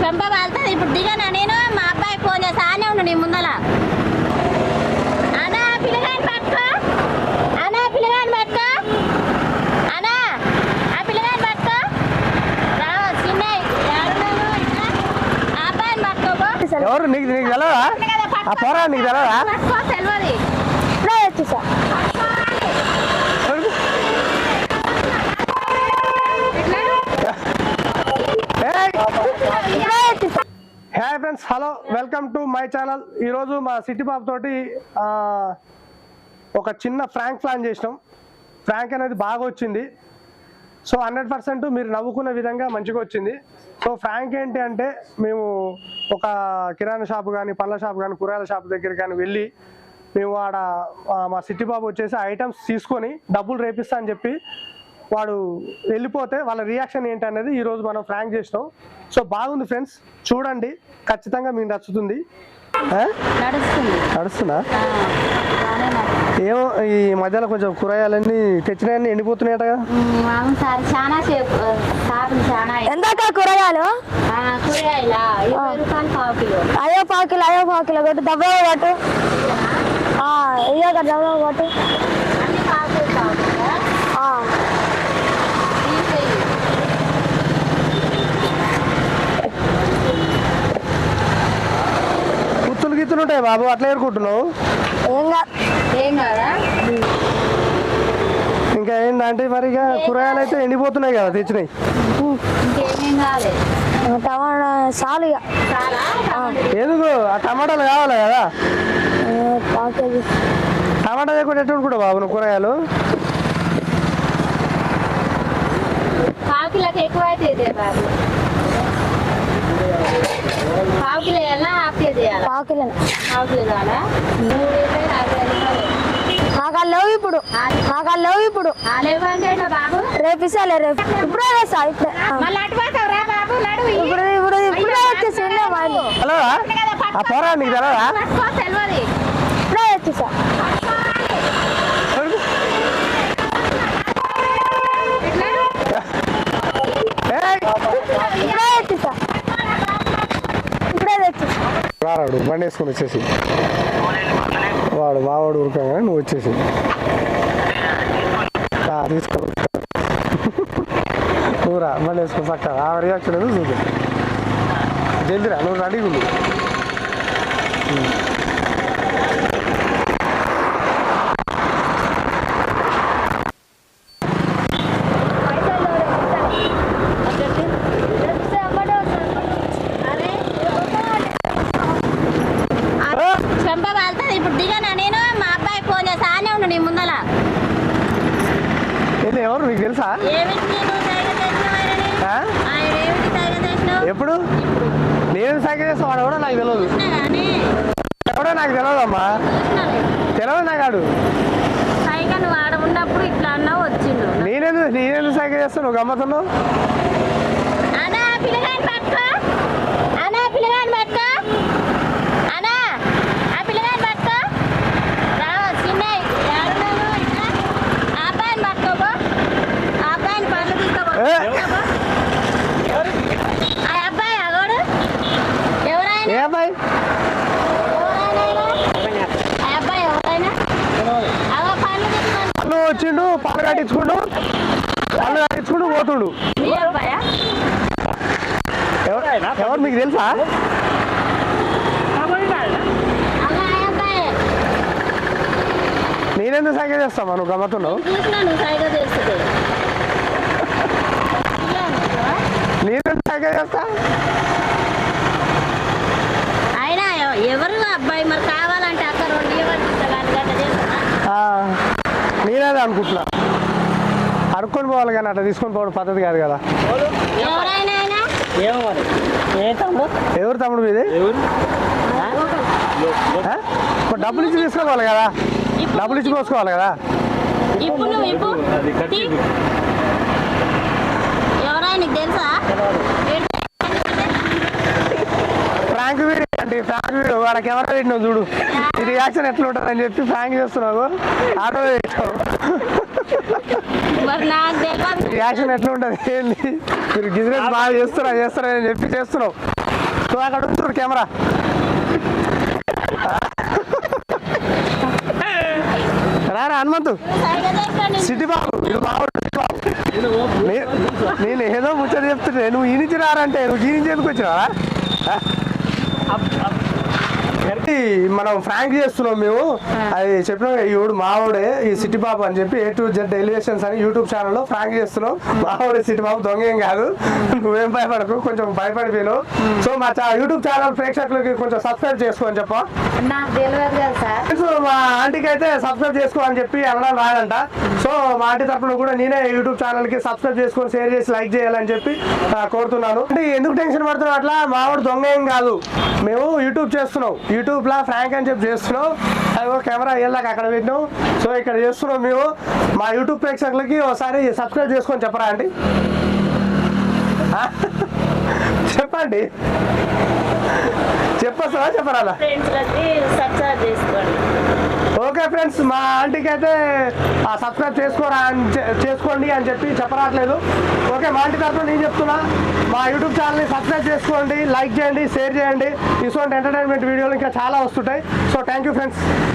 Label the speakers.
Speaker 1: చెంప వెళ్తుంది ఇప్పుడు దిగనా నేను? మా అబ్బాయి ఫోన్ చేసి ఆనే ఉండు నీ ముందల. అనా పిల్లగాని పట్టుకో. అనా పిల్లగాని పట్టుకో. అనా ఆ పిల్లగాని పట్టుకో. రావు? ఆ అబ్బాయిని పట్టుకోబో
Speaker 2: ఎవరు? నీకు నీకు తెలవదా? ఆ పోరా నీకు తెలవదా?
Speaker 1: పట్టుకో తెలియదు
Speaker 3: ఇప్పుడే వచ్చేసా ఇప్పుడే వచ్చేసా
Speaker 2: hi friends hello welcome to my channel. ఈరోజు మా సిటీ బాబు తోటి ఒక చిన్న ఫ్రాంక్ ప్లాన్ చేసినాం. ఫ్రాంక్ అనేది బాగా వచ్చింది. సో హండ్రెడ్ పర్సెంట్ మీరు నవ్వుకున్న విధంగా మంచిగా వచ్చింది. సో ఫ్రాంక్ ఏంటి అంటే మేము ఒక కిరాణా షాప్ కానీ పళ్ళ షాప్ కానీ కూరగాయల షాప్ దగ్గర కానీ వెళ్ళి మేము ఆడ మా సిటీ బాబు వచ్చేసి ఐటమ్స్ తీసుకొని డబ్బులు రేపిస్తా అని చెప్పి వాడు వెళ్ళిపోతే వాళ్ళ రియాక్షన్ ఏంటి అనేది ఈరోజు మనం ఫ్రాంక్ చేసినాం. సో బాగుంది ఫ్రెండ్స్ చూడండి. ఖచ్చితంగా మీకు నచ్చుతుంది.
Speaker 1: నడుస్తుంది.
Speaker 2: ఏమో ఈ మధ్యలో కొంచెం కూరగాయలన్నీ తెచ్చినాయన్నీ
Speaker 1: చాలా
Speaker 3: ఎందాక కూరగాయలు? అయ్యో పావు కిలో అయ్యో పావు కిలో. కొట్టు దెబ్బ కొట్టు ఆ, అయ్యో ఒక దెబ్బ కొట్టు
Speaker 2: బాబు అట్లా ఏరుకుంటున్నావు
Speaker 3: ఏం కాదు
Speaker 1: ఏం కదా?
Speaker 2: ఇంకా ఏంటంటే మరి ఇక కూరగాయలు అయితే ఎండిపోతున్నాయి కదా తెచ్చినాయి.
Speaker 3: టమాటా చాలు ఇక.
Speaker 1: చాలా?
Speaker 2: ఎందుకు? ఆ టమాటాలు కావాలి కదా? టమాటా లేకుండా ఎట్టు కూడా బాబు నువ్వు కూరగాయలు?
Speaker 1: ఎక్కువ అయితే బాబు. రూపాయలు
Speaker 3: నాకు లేవు ఇప్పుడు. నాకు లేవు ఇప్పుడు. రేపు ఇస్తాలే రేపు. ఇప్పుడే వేస్తా ఇప్పుడే. ఇప్పుడు ఇప్పుడు ఇప్పుడే వచ్చేసి.
Speaker 2: తెలవదా ఆ పోరా నీకు తెలవదా?
Speaker 3: ఇప్పుడే వచ్చేసా
Speaker 2: ఏయ్!
Speaker 3: ఇప్పుడే వచ్చేసా ఇప్పుడే తెచ్చేసా
Speaker 2: రారాడు బండి వేసుకొని వచ్చేసి. వాడు మావాడు ఉరకగా నువ్వు వచ్చేసి. రా, తీసుకో. నువ్వు బండి వేసుకొని పక్క. ఆ రియాక్షన్ ఏదో చూద్దాం జల్దిరా నువ్వు రెడీ ఉండు
Speaker 1: చెంప వెళ్తుంది ఇప్పుడు దిగనా నేను మా అబ్బాయి ఫోన్ చేసి ఆనే ఉండు నీ ముందల
Speaker 2: ఏంటి ఎవరు నీకు తెలుసా
Speaker 1: ఏమిటి నువ్వు సైగ చేసినావు
Speaker 2: ఆ?
Speaker 1: ఆయన ఏమిటి సైగ చేసినావు
Speaker 2: ఎప్పుడు? నేను సైకిల్ చేస్తా వాడు ఎవడో నాకు తెలియదు ఎవడో నాకు తెలియదమ్మా. తెలియదు నాకు ఆడు
Speaker 1: సైగ నువ్వు ఆడ ఉన్నప్పుడు ఇట్లా అన్నావు వచ్చిండు.
Speaker 2: నేనెందుకు? నేనెందుకు సైకిల్ చేస్తాను నువ్వు గమ్మతున్నావు
Speaker 1: అనా పిల్లగాని పట్టుకో. అనా పిల్లగాని పట్టుకో అనా ఆ పిల్లగాని పట్టుకో రావు చిన్నయ్య ఎవరున్నారు ఇట్లా? ఆ అబ్బాయిని పట్టుకోబో ఆ అబ్బాయిని పళ్ళు తీసుకోబో
Speaker 2: ఏ?
Speaker 1: తీసుకోబో. ఆ అబ్బాయి అగోడు ఎవరైనా
Speaker 2: ఏ అబ్బాయి?
Speaker 1: ఎవరైనా
Speaker 2: వచ్చిండు పళ్ళు కట్టించుకుండు. పళ్ళు కట్టించుకుండు పోతుండు. ఎవరు? మీకు తెలుసా? నేనెందుకు సైకిల్ చేస్తామా నువ్వు గమ్మతున్నావు
Speaker 1: సైగ
Speaker 2: చేస్తా
Speaker 1: అయినా ఎవ- ఎవరు అబ్బాయి మరి కావాలంటే అక్కడ రెండు ఇవ్వండి గంట చేస్తా
Speaker 2: ఆ, నేనేది అనుకుంటున్నా. అడుక్కొని పోవాలి కానీ అట్లా తీసుకొని పోవడం పద్ధతి కాదు కదా. ఎవరు తమ్ముడు మీది? డబ్బులు ఇచ్చి తీసుకోవాలి కదా. డబ్బులు ఇచ్చి పోసుకోవాలి కదా. ఫ్రాంక్ వీడియో అంటే ఫ్రాంక్ వీడియో వాడ కెమెరా పెట్టినావు చూడు. ఈ రియాక్షన్ ఎట్లా ఉంటుంది అని చెప్పి ఫ్రాంక్ చేస్తున్నావు. ఆటో పెట్టావు రియాక్షన్ ఎట్లా ఉంటుంది ఏంది? మీరు బిజినెస్ బాగా చేస్తారా చేస్తారా అని చెప్పి చేస్తున్నావు. నువ్వు అక్కడ ఉంచుడు కెమెరా. రారా హనుమంతు. సిటీ బాబు ఇది నేను ఏదో ముచ్చట చెప్తుంటే నువ్వు ఈ నుంచి రారంటే నువ్వు ఈ నుంచి ఎందుకు వచ్చినావా? ఈ మనం ఫ్రాంక్ చేస్తున్నాం మేము. అది చెప్పిన ఈవిడు మావాడే ఈ సిటీ బాబు అని చెప్పి ఏ టు జెడ్ ఎలివేషన్స్ అని యూట్యూబ్ ఛానల్లో ఫ్రాంక్ చేస్తున్నాం. మావాడే సిటీ బాబు దొంగ ఏం కాదు. నువ్వేం భయపడకు కొంచెం భయపడిపోయాను సో మా యూట్యూబ్ ఛానల్ ప్రేక్షకులకి కొంచెం సబ్స్క్రైబ్ చెప్ప.
Speaker 1: కదా సార్.
Speaker 2: సో మా ఆంటీకి అయితే సబ్స్క్రైబ్ చేసుకో అని చెప్పి అనడం రాదంట సో మా ఆంటీ తరఫున కూడా నేనే యూట్యూబ్ ఛానల్కి సబ్స్క్రైబ్ చేసుకొని షేర్ చేసి లైక్ చేయాలని చెప్పి కోరుతున్నాను. అంటే ఎందుకు టెన్షన్ పడుతున్నావు అట్లా? మావాడు దొంగ ఏం కాదు. మేము యూట్యూబ్ చేస్తున్నాం. యూట్యూబ్లో ఫ్రాంక్ అని చెప్పి చేస్తున్నాం. అదిగో కెమెరా వెళ్ళాక అక్కడ పెట్టినాం. సో ఇక్కడ చేస్తున్నాం మేము. మా యూట్యూబ్ ప్రేక్షకులకి ఒకసారి సబ్స్క్రైబ్ చేసుకొని చెప్పరా అండి? చెప్పండి. చెప్పొస్తావా చెప్పరాలా?
Speaker 1: సబ్స్క్రైబ్
Speaker 2: ఓకే ఫ్రెండ్స్ మా ఆంటీకి అయితే సబ్స్క్రైబ్ చేసుకోరా అని చేసుకోండి అని చెప్పి చెప్పరాట్లేదు. ఓకే మా ఆంటీ తరఫున నేను చెప్తున్నా మా యూట్యూబ్ ఛానల్ని సబ్స్క్రైబ్ చేసుకోండి లైక్ చేయండి షేర్ చేయండి. ఇటువంటి ఎంటర్టైన్మెంట్ వీడియోలు ఇంకా చాలా వస్తుంటాయి. So thank you friends